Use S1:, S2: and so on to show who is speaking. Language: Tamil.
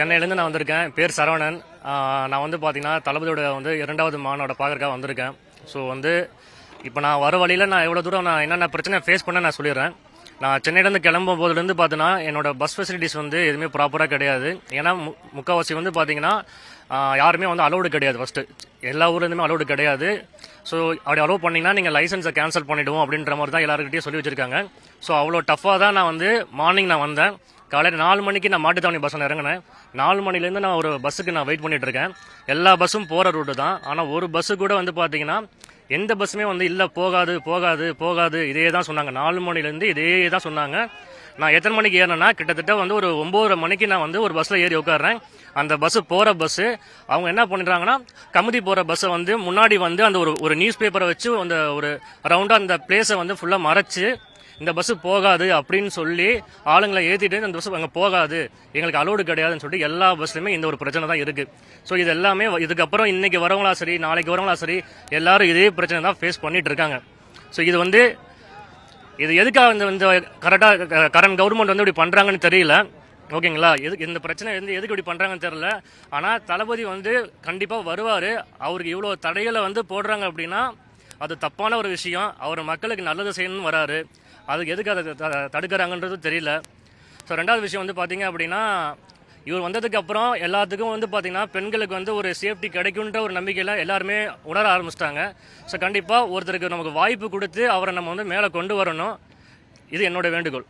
S1: சென்னையிலேருந்து நான் வந்திருக்கேன். பேர் சரவணன். நான் வந்து பார்த்தீங்கன்னா தளபதியோட வந்து இரண்டாவது மானோட பார்க்கறக்காக வந்திருக்கேன். ஸோ வந்து இப்போ நான் வர வழியில் நான் எவ்வளோ தூரம் நான் என்னென்ன பிரச்சனை ஃபேஸ் பண்ண நான் சொல்லிடுறேன். நான் சென்னையிலேருந்து கிளம்பும் போதுலேருந்து பார்த்தீங்கன்னா என்னோட பஸ் ஃபெசிலிட்டிஸ் வந்து எதுவுமே ப்ராப்பராக கிடையாது. ஏன்னா மு- முக்கால்வாசி வந்து பார்த்தீங்கன்னா யாருமே வந்து அலௌடு கிடையாது ஃபஸ்ட்டு எல்லா ஊர்லேருந்துமே அலௌடு கிடையாது. ஸோ அப்படி அலோவ் பண்ணிங்கன்னா நீங்கள் லைசன்ஸை கேன்சல் பண்ணிவிடுவோம் அப்படின்ற மாதிரி தான் எல்லாருக்கிட்டையும் சொல்லி வச்சிருக்காங்க. ஸோ அவ்வளோ டஃப்பாக தான் நான் வந்து மார்னிங் நான் வந்தேன். காலையில் நாலு மணிக்கு நான் மாட்டுத்தாவணி பஸ்ஸில் இறங்கினேன். நாலு மணிலேருந்து நான் ஒரு பஸ்ஸுக்கு நான் வெயிட் பண்ணிகிட்டு இருக்கேன். எல்லா பஸ்ஸும் போகிற ரூட்டு தான். ஆனால் ஒரு பஸ்ஸு கூட வந்து பார்த்தீங்கன்னா எந்த பஸ்ஸுமே வந்து இல்லை போகாது போகாது போகாது இதே தான் சொன்னாங்க. நாலு மணிலேருந்து இதே தான் சொன்னாங்க. நான் எத்தனை மணிக்கு ஏறினா கிட்டத்தட்ட வந்து ஒரு ஒம்பது மணிக்கு நான் வந்து ஒரு பஸ்ஸில் ஏறி உட்காடுறேன் அந்த பஸ்ஸு போகிற பஸ்ஸு அவங்க என்ன பண்ணிடுறாங்கன்னா கமுதி போகிற பஸ்ஸை வந்து முன்னாடி வந்து அந்த ஒரு ஒரு நியூஸ் பேப்பரை வச்சு அந்த ஒரு ரவுண்டாக அந்த பிளேஸை வந்து ஃபுல்லாக மறைச்சு இந்த பஸ்ஸு போகாது அப்படின்னு சொல்லி ஆளுங்களை ஏற்றிட்டு இந்த பஸ் அங்கே போகாது. எங்களுக்கு அலோடு கிடையாதுன்னு சொல்லிட்டு எல்லா பஸ்லையுமே இந்த ஒரு பிரச்சனை தான் இருக்குது ஸோ இது எல்லாமே இதுக்கப்புறம் இன்னைக்கு வரவங்களா சரி நாளைக்கு வரவங்களா சரி எல்லாரும் இதே பிரச்சனை தான் ஃபேஸ் பண்ணிட்டு இருக்காங்க. ஸோ இது வந்து இது எதுக்காக இந்த இந்த கரெக்டாக கரண்ட் கவர்மெண்ட் வந்து இப்படி பண்ணுறாங்கன்னு தெரியல. ஓகேங்களா? எது இந்த பிரச்சனை வந்து எதுக்கு இப்படி பண்ணுறாங்கன்னு தெரியல. ஆனால் தளபதி வந்து கண்டிப்பாக வருவார். அவருக்கு இவ்வளோ தடைகளை வந்து போடுறாங்க அப்படின்னா அது தப்பான ஒரு விஷயம். அவர் மக்களுக்கு நல்லது செய்யணும்னு வராரு. அதுக்கு எதுக்கு அதை த- தடுக்கிறாங்கன்றது தெரியல. ஸோ ரெண்டாவது விஷயம் வந்து பார்த்தீங்க அப்படின்னா இவர் வந்ததுக்கு அப்புறம் எல்லாத்துக்கும் வந்து பார்த்தீங்கன்னா பெண்களுக்கு வந்து ஒரு சேஃப்டி கிடைக்குன்ற ஒரு நம்பிக்கையில் எல்லாருமே உணர ஆரம்பிச்சிட்டாங்க. ஸோ கண்டிப்பாக ஒருத்தருக்கு நமக்கு வாய்ப்பு கொடுத்து அவரை நம்ம வந்து மேலே கொண்டு வரணும். இது என்னோட வேண்டுகோள்.